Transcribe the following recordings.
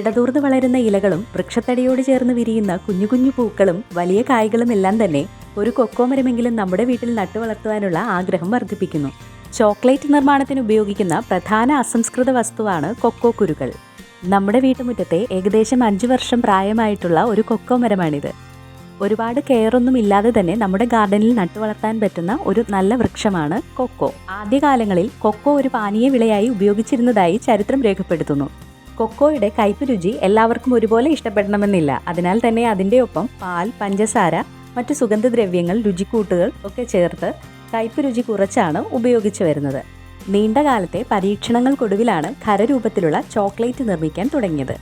ഇടതൂർന്ന് വളരുന്ന ഇലകളും വൃക്ഷത്തടിയോട് ചേർന്ന് വിരിയുന്ന കുഞ്ഞു കുഞ്ഞു പൂക്കളും വലിയ കായ്കളും എല്ലാം തന്നെ ഒരു കൊക്കോ മരമെങ്കിലും നമ്മുടെ വീട്ടിൽ നട്ടു വളർത്തുവാനുള്ള ആഗ്രഹം വർദ്ധിപ്പിക്കുന്നു. ചോക്ലേറ്റ് നിർമ്മാണത്തിന് ഉപയോഗിക്കുന്ന പ്രധാന അസംസ്കൃത വസ്തുവാണ് കൊക്കോ കുരുകൾ നമ്മുടെ വീട്ടുമുറ്റത്തെ ഏകദേശം അഞ്ചു വർഷം പ്രായമായിട്ടുള്ള ഒരു കൊക്കോ മരമാണിത്. ഒരുപാട് കെയറൊന്നും ഇല്ലാതെ തന്നെ നമ്മുടെ ഗാർഡനിൽ നട്ടു വളർത്താൻ പറ്റുന്ന ഒരു നല്ല വൃക്ഷമാണ് കൊക്കോ. ആദ്യകാലങ്ങളിൽ കൊക്കോ ഒരു പാനീയ വിളയായി ഉപയോഗിച്ചിരുന്നതായി ചരിത്രം രേഖപ്പെടുത്തുന്നു. കൊക്കോയുടെ കയ്പ് രുചി എല്ലാവർക്കും ഒരുപോലെ ഇഷ്ടപ്പെടണമെന്നില്ല. അതിനാൽ തന്നെ അതിന്റെ ഒപ്പം പാൽ പഞ്ചസാര മറ്റു സുഗന്ധദ്രവ്യങ്ങൾ രുചിക്കൂട്ടുകൾ ഒക്കെ ചേർത്ത് കയ്പ് രുചി കുറച്ചാണ് ഉപയോഗിച്ചു വരുന്നത്. നീണ്ട കാലത്തെ പരീക്ഷണങ്ങൾക്കൊടുവിലാണ് ഖരരൂപത്തിലുള്ള ചോക്ലേറ്റ് നിർമ്മിക്കാൻ തുടങ്ങിയത്.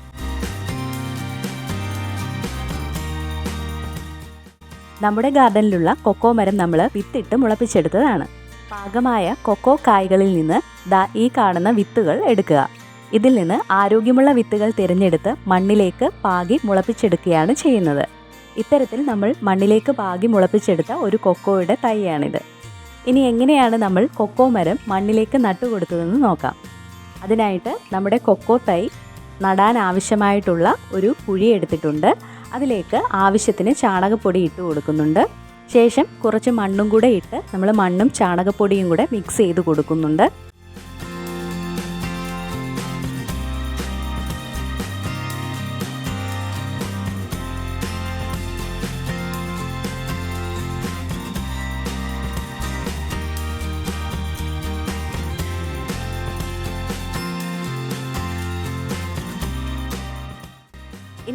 നമ്മുടെ ഗാർഡനിലുള്ള കൊക്കോ മരം നമ്മൾ വിത്തിട്ട് മുളപ്പിച്ചെടുത്തതാണ്. പാകമായ കൊക്കോ കായ്കളിൽ നിന്ന് ദാ ഈ കാണുന്ന വിത്തുകൾ എടുക്കുക. ഇതിൽ നിന്ന് ആരോഗ്യമുള്ള വിത്തുകൾ തിരഞ്ഞെടുത്ത് മണ്ണിലേക്ക് പാകി മുളപ്പിച്ചെടുക്കുകയാണ് ചെയ്യുന്നത്. ഇത്തരത്തിൽ നമ്മൾ മണ്ണിലേക്ക് പാകി മുളപ്പിച്ചെടുത്ത ഒരു കൊക്കോയുടെ തൈയാണിത്. ഇനി എങ്ങനെയാണ് നമ്മൾ കൊക്കോ മരം മണ്ണിലേക്ക് നട്ടുകൊടുത്തതെന്ന് നോക്കാം. അതിനായിട്ട് നമ്മുടെ കൊക്കോ തൈ നടാൻ ആവശ്യമായിട്ടുള്ള ഒരു കുഴി എടുത്തിട്ടുണ്ട്. അതിലേക്ക് ആവശ്യത്തിന് ചാണകപ്പൊടി ഇട്ട് കൊടുക്കുന്നുണ്ട്. ശേഷം കുറച്ച് മണ്ണും കൂടെ ഇട്ട് നമ്മൾ മണ്ണും ചാണകപ്പൊടിയും കൂടെ മിക്സ് ചെയ്ത് കൊടുക്കുന്നുണ്ട്.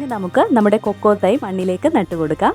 ഇനി നമുക്ക് നമ്മുടെ കൊക്കോ തൈ മണ്ണിലേക്ക് നട്ടുകൊടുക്കാം.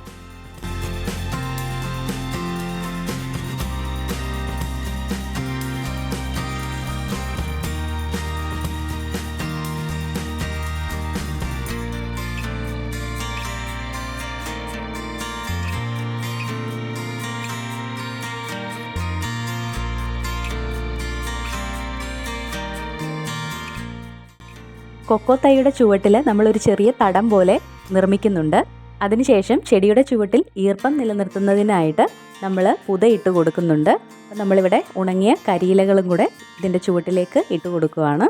കൊക്കോ തൈയുടെ ചുവട്ടിൽ ഒരു ചെറിയ തടം പോലെ നിർമ്മിക്കുന്നുണ്ട്. അതിനുശേഷം ചെടിയുടെ ചുവട്ടിൽ ഈർപ്പം നിലനിർത്തുന്നതിനായിട്ട് നമ്മൾ പുത ഇട്ട് കൊടുക്കുന്നുണ്ട്. നമ്മളിവിടെ ഉണങ്ങിയ കരിയിലകളും കൂടെ ഇതിന്റെ ചുവട്ടിലേക്ക് ഇട്ട് കൊടുക്കുകയാണ്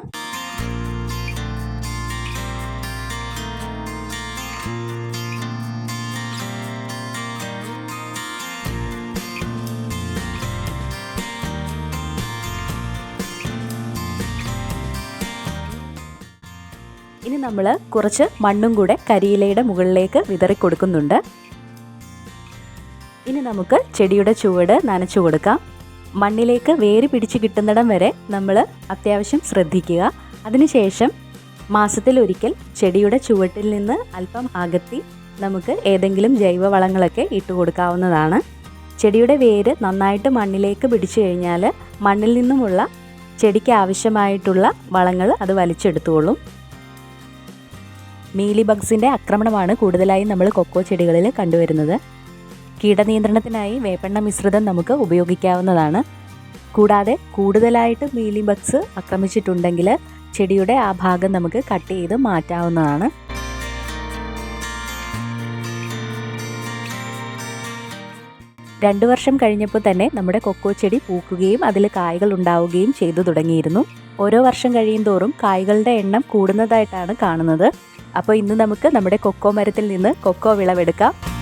നമ്മൾ കുറച്ച് മണ്ണും കൂടെ കരിയിലയുടെ മുകളിലേക്ക് വിതറി കൊടുക്കുന്നുണ്ട്. ഇനി നമുക്ക് ചെടിയുടെ ചുവട് നനച്ചു കൊടുക്കാം. മണ്ണിലേക്ക് വേര് പിടിച്ച് കിട്ടുന്നിടം വരെ നമ്മൾ അത്യാവശ്യം ശ്രദ്ധിക്കുക. അതിനുശേഷം മാസത്തിലൊരിക്കൽ ചെടിയുടെ ചുവട്ടിൽ നിന്ന് അല്പം അകത്തി നമുക്ക് ഏതെങ്കിലും ജൈവവളങ്ങളൊക്കെ ഇട്ട് കൊടുക്കാവുന്നതാണ്. ചെടിയുടെ വേര് നന്നായിട്ട് മണ്ണിലേക്ക് പിടിച്ചു കഴിഞ്ഞാൽ മണ്ണിൽ നിന്നുമുള്ള ചെടിക്ക് ആവശ്യമായിട്ടുള്ള വളങ്ങൾ അത് വലിച്ചെടുത്തോളും. മീലി ബഗ്സിന്റെ ആക്രമണമാണ് കൂടുതലായും നമ്മൾ കൊക്കോ ചെടികളിൽ കണ്ടുവരുന്നത്. കീടനിയന്ത്രണത്തിനായി വേപ്പെണ്ണ മിശ്രിതം നമുക്ക് ഉപയോഗിക്കാവുന്നതാണ്. കൂടാതെ കൂടുതലായിട്ട് മീലി ബഗ്സ് ആക്രമിച്ചിട്ടുണ്ടെങ്കിൽ ചെടിയുടെ ആ ഭാഗം നമുക്ക് കട്ട് ചെയ്ത് മാറ്റാവുന്നതാണ്. രണ്ടു വർഷം കഴിഞ്ഞപ്പോൾ തന്നെ നമ്മുടെ കൊക്കോ ചെടി പൂക്കുകയും അതിൽ കായകൾ ഉണ്ടാവുകയും ചെയ്തു തുടങ്ങിയിരുന്നു. ഓരോ വർഷം കഴിയും തോറും കായ്കളുടെ എണ്ണം കൂടുന്നതായിട്ടാണ് കാണുന്നത്. അപ്പോൾ ഇന്ന് നമുക്ക് നമ്മുടെ കൊക്കോ മരത്തിൽ നിന്ന് കൊക്കോ വിളവെടുക്കാം.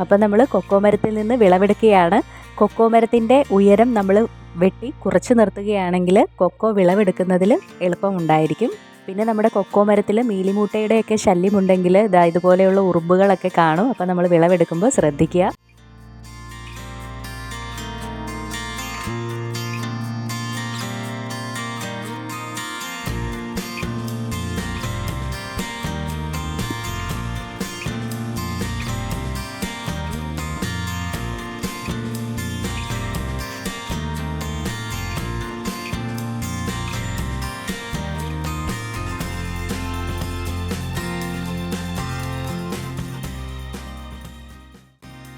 അപ്പോൾ നമ്മൾ കൊക്കോ മരത്തിൽ നിന്ന് വിളവെടുക്കുകയാണ്. കൊക്കോ മരത്തിന്റെ ഉയരം നമ്മൾ വെട്ടി കുറച്ച് നിർത്തുകയാണെങ്കിൽ കൊക്കോ വിളവെടുക്കുന്നതിൽ എളുപ്പമുണ്ടായിരിക്കും പിന്നെ നമ്മുടെ കൊക്കോ മരത്തിൽ മീലിമൂട്ടയുടെയൊക്കെ ശല്യമുണ്ടെങ്കിൽ ഇതാ ഇതുപോലെയുള്ള ഉറുമ്പുകളൊക്കെ കാണും. അപ്പോൾ നമ്മൾ വിളവെടുക്കുമ്പോൾ ശ്രദ്ധിക്കുക.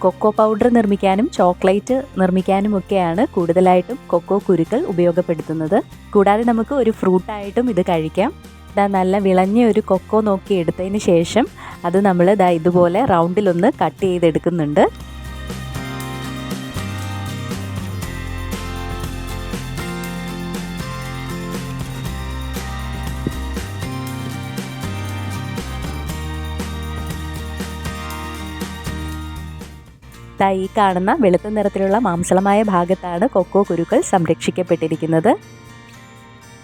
കൊക്കോ പൗഡർ നിർമ്മിക്കാനും ചോക്ലേറ്റ് നിർമ്മിക്കാനും ഒക്കെയാണ് കൂടുതലായിട്ടും കൊക്കോ കുരുക്കൾ ഉപയോഗപ്പെടുത്തുന്നത്. കൂടാതെ നമുക്ക് ഒരു ഫ്രൂട്ടായിട്ടും ഇത് കഴിക്കാം. ഇതാ നല്ല വിളഞ്ഞ ഒരു കൊക്കോ നോക്കി എടുത്തതിന് ശേഷം അത് നമ്മൾ ഇതാ ഇതുപോലെ റൗണ്ടിലൊന്ന് കട്ട് ചെയ്തെടുക്കുന്നുണ്ട്. ദാ ഈ കാണുന്ന വെളുത്ത നിറത്തിലുള്ള മാംസളമായ ഭാഗത്താണ് കൊക്കോ കുരുക്കൾ സംരക്ഷിക്കപ്പെട്ടിരിക്കുന്നത്.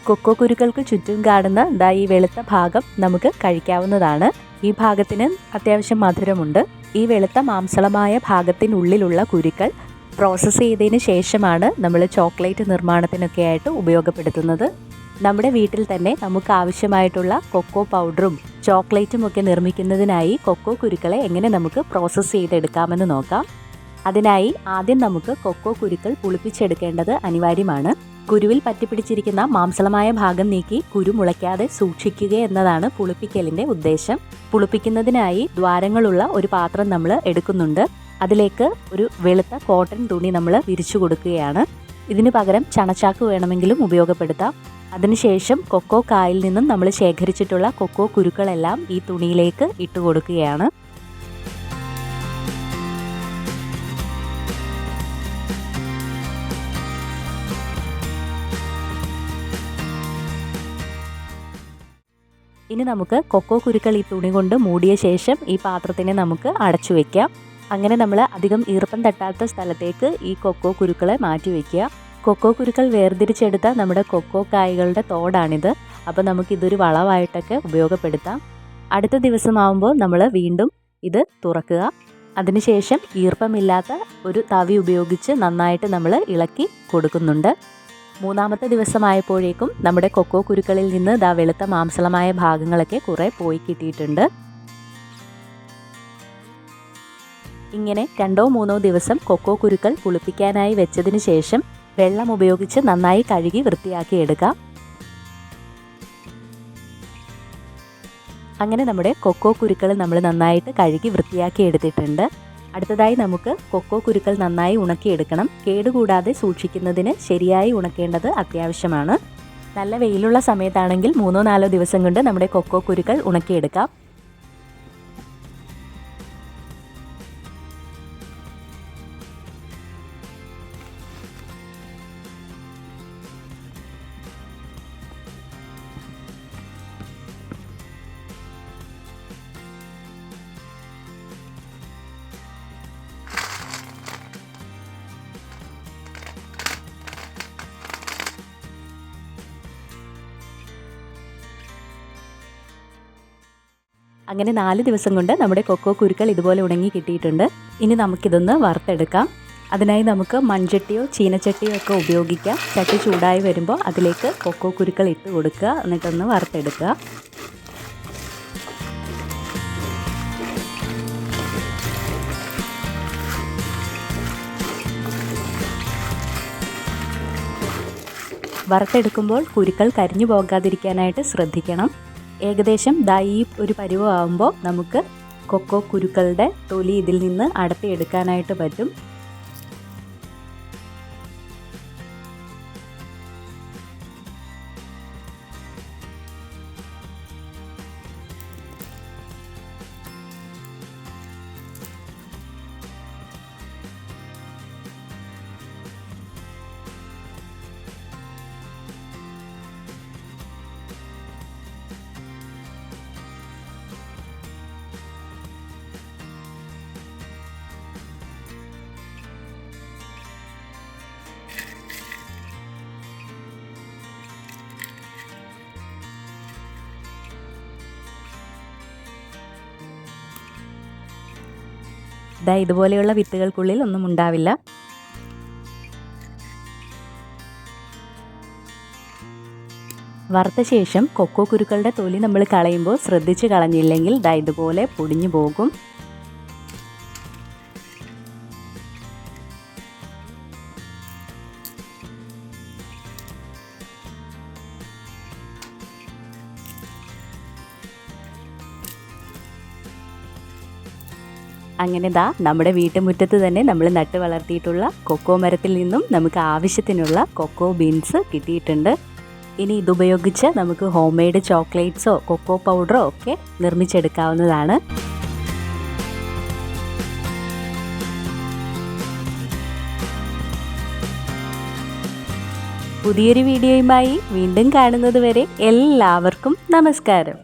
കൊക്കോ കുരുക്കൾക്ക് ചുറ്റും കാണുന്ന ദാ ഈ വെളുത്ത ഭാഗം നമുക്ക് കഴിക്കാവുന്നതാണ്. ഈ ഭാഗത്തിന് അത്യാവശ്യം മധുരമുണ്ട്. ഈ വെളുത്ത മാംസളമായ ഭാഗത്തിനുള്ളിലുള്ള കുരുക്കൾ പ്രോസസ്സ് ചെയ്തതിന് ശേഷമാണ് നമ്മൾ ചോക്ലേറ്റ് നിർമ്മാണത്തിനൊക്കെ ആയിട്ട് ഉപയോഗപ്പെടുത്തുന്നത്. നമ്മുടെ വീട്ടിൽ തന്നെ നമുക്ക് ആവശ്യമായിട്ടുള്ള കൊക്കോ പൗഡറും ചോക്ലേറ്റും ഒക്കെ നിർമ്മിക്കുന്നതിനായി കൊക്കോ കുരുക്കളെ എങ്ങനെ നമുക്ക് പ്രോസസ്സ് ചെയ്തെടുക്കാമെന്ന് നോക്കാം. അതിനായി ആദ്യം നമുക്ക് കൊക്കോ കുരുക്കൾ പുളിപ്പിച്ചെടുക്കേണ്ടത് അനിവാര്യമാണ്. കുരുവിൽ പറ്റിപ്പിടിച്ചിരിക്കുന്ന മാംസളമായ ഭാഗം നീക്കി കുരു മുളയ്ക്കാതെ സൂക്ഷിക്കുക എന്നതാണ് പുളിപ്പിക്കലിന്റെ ഉദ്ദേശം. പുളിപ്പിക്കുന്നതിനായി ദ്വാരങ്ങളുള്ള ഒരു പാത്രം നമ്മൾ എടുക്കുന്നുണ്ട്. അതിലേക്ക് ഒരു വെളുത്ത കോട്ടൺ തുണി നമ്മൾ വിരിച്ചു കൊടുക്കുകയാണ്. ഇതിനു പകരം ചണച്ചാക്ക് വേണമെങ്കിലും ഉപയോഗപ്പെടുത്താം. അതിനുശേഷം കൊക്കോ കായിൽ നിന്നും നമ്മൾ ശേഖരിച്ചിട്ടുള്ള കൊക്കോ കുരുക്കളെല്ലാം ഈ തുണിയിലേക്ക് ഇട്ട് കൊടുക്കുകയാണ് ഇനി നമുക്ക് കൊക്കോ കുരുക്കൾ ഈ തുണി കൊണ്ട് മൂടിയ ശേഷം ഈ പാത്രത്തിനെ നമുക്ക് അടച്ചു വയ്ക്കാം അങ്ങനെ നമ്മൾ അധികം ഈർപ്പം തട്ടാത്ത സ്ഥലത്തേക്ക് ഈ കൊക്കോ കുരുക്കളെ മാറ്റി വയ്ക്കുക കൊക്കോ കുരുക്കൾ വേർതിരിച്ചെടുത്ത നമ്മുടെ കൊക്കോ കായ്കളുടെ തോടാണിത്. അപ്പോൾ നമുക്കിതൊരു വളമായിട്ടൊക്കെ ഉപയോഗപ്പെടുത്താം. അടുത്ത ദിവസമാകുമ്പോൾ നമ്മൾ വീണ്ടും ഇത് തുറക്കുക. അതിനുശേഷം ഈർപ്പമില്ലാത്ത ഒരു തവി ഉപയോഗിച്ച് നന്നായിട്ട് നമ്മൾ ഇളക്കി കൊടുക്കുന്നുണ്ട്. മൂന്നാമത്തെ ദിവസമായപ്പോഴേക്കും നമ്മുടെ കൊക്കോ കുരുക്കളിൽ നിന്ന് ദാ വെളുത്ത മാംസളമായ ഭാഗങ്ങളൊക്കെ കുറേ പോയി കിട്ടിയിട്ടുണ്ട്. ഇങ്ങനെ രണ്ടോ മൂന്നോ ദിവസം കൊക്കോ കുരുക്കൾ കുളിപ്പിക്കാനായി വെച്ചതിന് ശേഷം വെള്ളം ഉപയോഗിച്ച് നന്നായി കഴുകി വൃത്തിയാക്കി എടുക്കാം. അങ്ങനെ നമ്മുടെ കൊക്കോ കുരുക്കൾ നമ്മൾ നന്നായിട്ട് കഴുകി വൃത്തിയാക്കി എടുത്തിട്ടുണ്ട്. അടുത്തതായി നമുക്ക് കൊക്കോ കുരുക്കൾ നന്നായി ഉണക്കിയെടുക്കണം. കേടുകൂടാതെ സൂക്ഷിക്കുന്നതിന് ശരിയായി ഉണക്കേണ്ടത് അത്യാവശ്യമാണ്. നല്ല വെയിലുള്ള സമയത്താണെങ്കിൽ മൂന്നോ നാലോ ദിവസം കൊണ്ട് നമ്മുടെ കൊക്കോ കുരുക്കൾ ഉണക്കിയെടുക്കാം. അങ്ങനെ നാല് ദിവസം കൊണ്ട് നമ്മുടെ കൊക്കോ കുരുക്കൾ ഇതുപോലെ ഉണങ്ങി കിട്ടിയിട്ടുണ്ട്. ഇനി നമുക്കിതൊന്ന് വറുത്തെടുക്കാം. അതിനായി നമുക്ക് മൺചട്ടിയോ ചീനച്ചട്ടിയോ ഒക്കെ ഉപയോഗിക്കാം. ചട്ടി ചൂടായി വരുമ്പോൾ അതിലേക്ക് കൊക്കോ കുരുക്കൾ ഇട്ട് കൊടുക്കുക. എന്നിട്ടൊന്ന് വറുത്തെടുക്കുക. വറുത്തെടുക്കുമ്പോൾ കുരുക്കൾ കരിഞ്ഞു പോകാതിരിക്കാനായിട്ട് ശ്രദ്ധിക്കണം. ഏകദേശം ദാ ഈ ഒരു പരുവമാകുമ്പോൾ നമുക്ക് കൊക്കോ കുരുക്കളുടെ തൊലി ഇതിൽ നിന്ന് അടുത്തെടുക്കാനായിട്ട് പറ്റും. ദാ ഇതുപോലെയുള്ള വിത്തുകൾക്കുള്ളിൽ ഒന്നും ഉണ്ടാവില്ല. വറുത്ത ശേഷം കൊക്കോ കുരുക്കളുടെ തൊലി നമ്മൾ കളയുമ്പോൾ ശ്രദ്ധിച്ച് കളഞ്ഞില്ലെങ്കിൽ ദാ ഇതുപോലെ പൊടിഞ്ഞു പോകും. അങ്ങനെ ദാ നമ്മുടെ വീട്ടുമുറ്റത്ത് തന്നെ നമ്മൾ നട്ട് വളർത്തിയിട്ടുള്ള കൊക്കോ മരത്തിൽ നിന്നും നമുക്ക് ആവശ്യത്തിനുള്ള കൊക്കോ ബീൻസ് കിട്ടിയിട്ടുണ്ട്. ഇനി ഇതുപയോഗിച്ച് നമുക്ക് ഹോം മെയ്ഡ് ചോക്ലേറ്റ്സോ കൊക്കോ പൗഡറോ ഒക്കെ നിർമ്മിച്ചെടുക്കാവുന്നതാണ്. പുതിയൊരു വീഡിയോയുമായി വീണ്ടും കാണുന്നത് വരെ എല്ലാവർക്കും നമസ്കാരം.